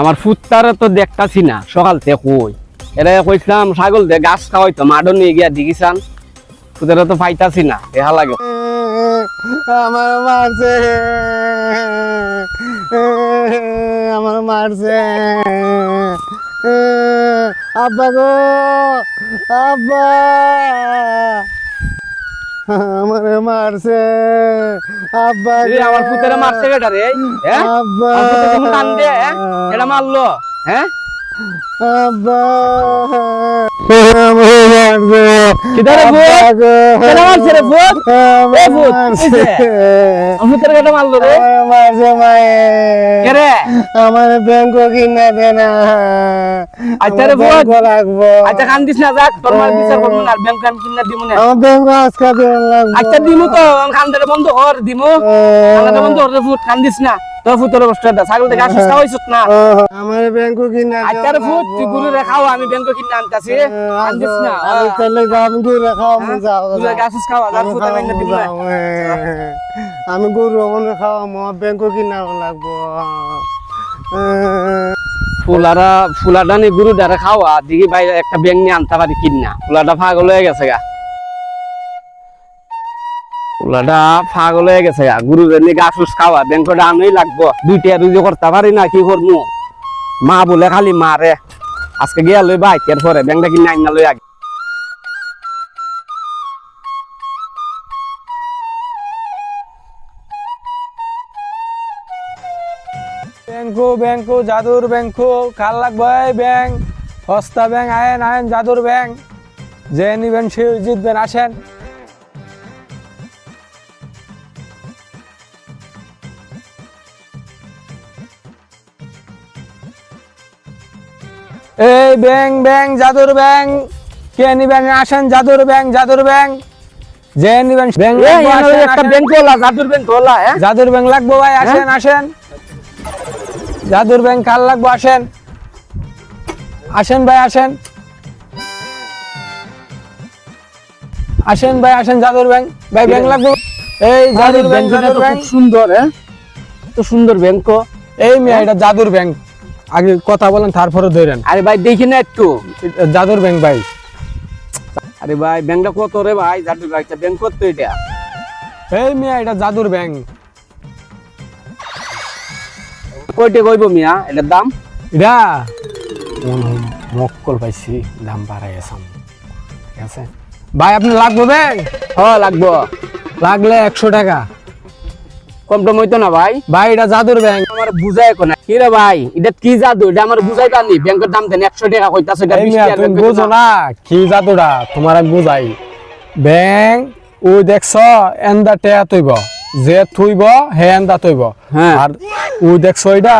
আমার ফুত্তারে তো দেখতাছি না, সকাল থেকে কই? এরা কইছিলাম, ছাগল দে, গাছ খাওয়াইতো মাডো নিয়ে গিয়া দিঘিসান ফুতারে তো পাইতাছি না, দেহা লাগে। আমার মারছে। আমার মারছে। আব্বা গো, আব্বা। আমার মারছে। আব্বা রে আমার পুতরে মারছে কেটা রে হ্যাঁ? আব্বা কান দে হ্যাঁ? এটা মারলো হ্যাঁ? আব্বা। বিচার করব না ব্যাংক কিনা দিমু না। আমার ব্যাংক আজকে আচ্ছা দিমু তো ধরে বন্ধ কর দিমু। বন্ধ কর রে ফুট কান দিস না। তোর ফুতর কষ্ট দা ছাগল থেকে আসিস খাওয়াইছত না? আমার ব্যাংক কিনা আচ্ছা ফুট তুই। গুরু আমি ব্যাংক কিনা আনতাছি। না? আমি তাহলে হ্যাঁ? যাও গাছিস খাওয়া ফুট আমি না দিব। আমি গরু ওখানে খাওয়া আমার ব্যাংক কিনা লাগবো। ফুলারা ফুলাটা নি গুরু দ্বারা খাওয়া দিকে বাইরে একটা ব্যাংক নিয়ে আনতে পারি কিনা? ফুলাটা পাগল হয়ে গেছে গা। ফুলাটা পাগল হয়ে গেছে গা। গুরু জানি গাছ খাওয়া ব্যাংকটা আনই লাগবো। দুইটা রুজি করতে পারি না, কি করব মা বলে খালি মারে আজকে গিয়া লই বাইকের পরে ব্যাংকটা কিনে আইনা লই আগে ব্যাংকো ব্যাংকো, জাদুর ব্যাংকো, কাল লাগবে ব্যাংক। সস্তা ব্যাংক, আয়েন আয়েন, জাদুর ব্যাংক। যে নিবেন সে জিতবেন, আসেন। এই ব্যাংক ব্যাংক জাদুর ব্যাংক কে নিবেন আসেন জাদুর ব্যাংক জাদুর ব্যাংক যে নিবেন আসেন, একটা। ব্যাংক হলা জাদুর ব্যাংক হলা হ্যাঁ? জাদুর ব্যাংক লাগবো ভাই আসেন আসেন। জাদুর ব্যাংক কাল লাগবো আসেন। আসেন ভাই আসেন। আসেন ভাই আসেন জাদুর ব্যাংক ভাই ব্যাংক লাগবো। এই জাদুর ব্যাংক ব্যাংকটা তো খুব সুন্দর হ্যাঁ? তো সুন্দর ব্যাংক এই মিয়া এটা জাদুর ব্যাংক। আগে কথা বলেন তারপরে ধরেন। আরে ভাই দেখি না একটু। জাদুর ব্যাংক ভাই। আরে ভাই ব্যাংকটা কত রে ভাই? জাদুর ব্যাংকটা ব্যাংক কত এটা? এই মিয়া এটা জাদুর ব্যাংক। কয়টা কইব মিয়া? এটার দাম? এটা? মক্কল পাইছি দাম বাড়াই আসাম। ঠিক আছে? ভাই আপনি লাগবে ব্যাংক হ লাগবো। লাগলে একশো টাকা। কম টম হইতো না ভাই? ভাই এটা জাদুর ব্যাংক আমার বুঝাই কোন কি রে ভাই এটা কি জাদু? এটা আমার বুঝাই পানি ব্যাংকের দাম দেন একশো টাকা কইতাছে এটা তুমি বুঝো না কি জাদুটা? তোমার এক বুঝাই। ব্যাংক ও দেখছ এন্দা টেয়া তৈব যে থইব হে এন্দা তৈব হ্যাঁ। আর ও দেখছ এটা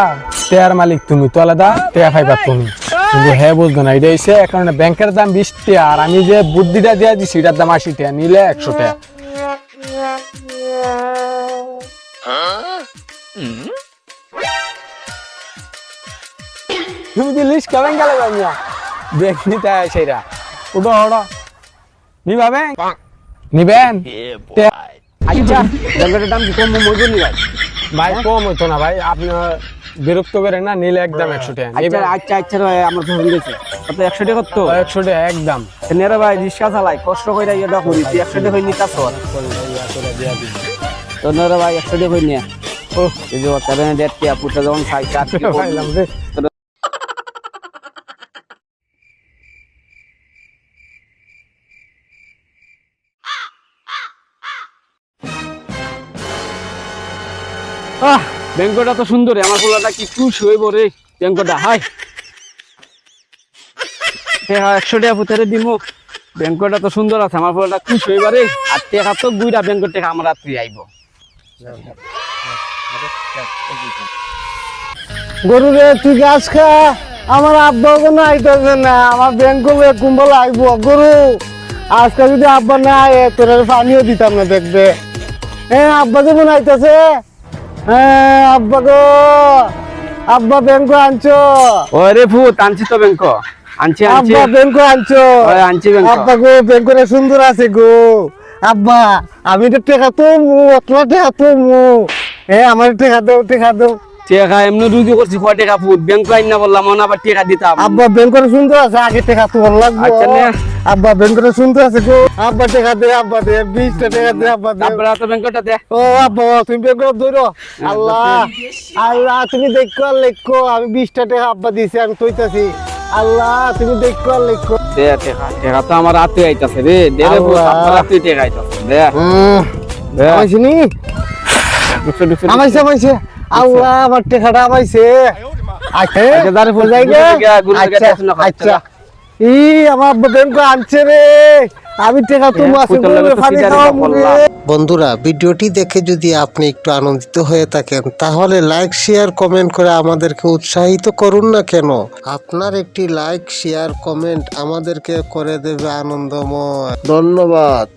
টেয়ার মালিক তুমি তো আলাদা টেয়া খাইবা তুমি। কিন্তু হে বুঝবে না এটা হইছে কারণে ব্যাংকের দাম বিশ টাকা আর আমি যে বুদ্ধিটা দিয়া দিছি এটার দাম আশি টাকা নিলে একশো টাকা তুমি লিস্ট কেমন গেলে মিয়া? দেখনি তাই সেটা উঠো ওঠো নিবা নিবেন? আচ্ছা দাম কি কম ভাই কম হইতো না ভাই আপনি বিরক্ত করেন না নিলে একদম একশো টাকা। আচ্ছা আচ্ছা আচ্ছা আমার পছন্দ হয়েছে কত একশো টাকা তো একশো টাকা একদম। নেরে ভাই রিক্সা চালাই কষ্ট করে এটা করি একশো টাকা তো নেরে ভাই একশো টাকা নিয়ে। ও এই যে কে যখন খাই পাইলাম রে। আহ ব্যাংকটা তো সুন্দর আমার পোলাটা কি খুশ হইব রে ব্যাংকটা হাই। হ্যাঁ একশো টাকা পুতারে দিব ব্যাংকটা তো সুন্দর আছে আমার পোলাটা খুশ হইব রে। আর টাকা তো গুইরা ব্যাংকের টাকা আমার রাত্রি আইব। গরু রে তুই গাছ খা? আমার আব্বা কোনো আইতেছে না আমার ব্যাংক কুম্বল আইব। গরু আজকে যদি আব্বা না আয় তোর পানিও দিতাম না দেখবে। হ্যাঁ আব্বা যেমন আইতেছে? হ্যাঁ আব্বা গো আব্বা ব্যাংক আনছো। ওরে ভূত আনছি তো ব্যাংক। আনছি আব্বা ব্যাংক আনছো। আনছি ব্যাংক। আব্বা গো ব্যাংকরে সুন্দর আছে গো। আব্বা আমি তো টেকা তো মু টেকা তো এ আমার টেকা দাও টেকা দাও। টেকা এমনি রুজু করছি কয় টাকা ফুট? ব্যাংক লাইন না বললাম মনে আবার টাকা দিতাম। আব্বা ব্যাংকের সুন্দর আছে আগে টাকা তো লাগবে। আচ্ছা নে। আব্বা ব্যাংকের সুন্দর আছে গো। আব্বা টাকা দে আব্বা দে বিশটা টাকা দে আব্বা দে। তারপরে তো ব্যাংকটা দে। ও আব্বা তুমি ব্যাংকের ধরো আল্লাহ। আল্লাহ তুমি দেখো আর লেখো। আমি বিশটা টাকা আব্বা দিছি আমি তৈতাছি আল্লাহ তুমি দেখো আর লেখো। টেকা টেকা তো আমার রাতে আইতাছে রে। দে রে আল্লাহ। আমার রাতে টেকা আইতাছে দে। দে। আমাইছে নি? দুশো দুশো আমাইছে আমাইছে। আল্লাহ আমার টাকাটা আমাইছে। আচ্ছা আচ্ছা, ফুল, যাই গে? গুরুকে গিয়া- গুরুকে আচ্ছা আচ্ছা। ই আমার আব্বা আনছে রে। আমি টাকা তো হ্যাঁ, পানি। বন্ধুরা ভিডিওটি দেখে যদি আপনি একটু আনন্দিত হয়ে থাকেন তাহলে লাইক শেয়ার কমেন্ট করে আমাদেরকে উৎসাহিত করুন না কেন? আপনার একটি লাইক শেয়ার কমেন্ট আমাদেরকে করে দেবে আনন্দময়। ধন্যবাদ।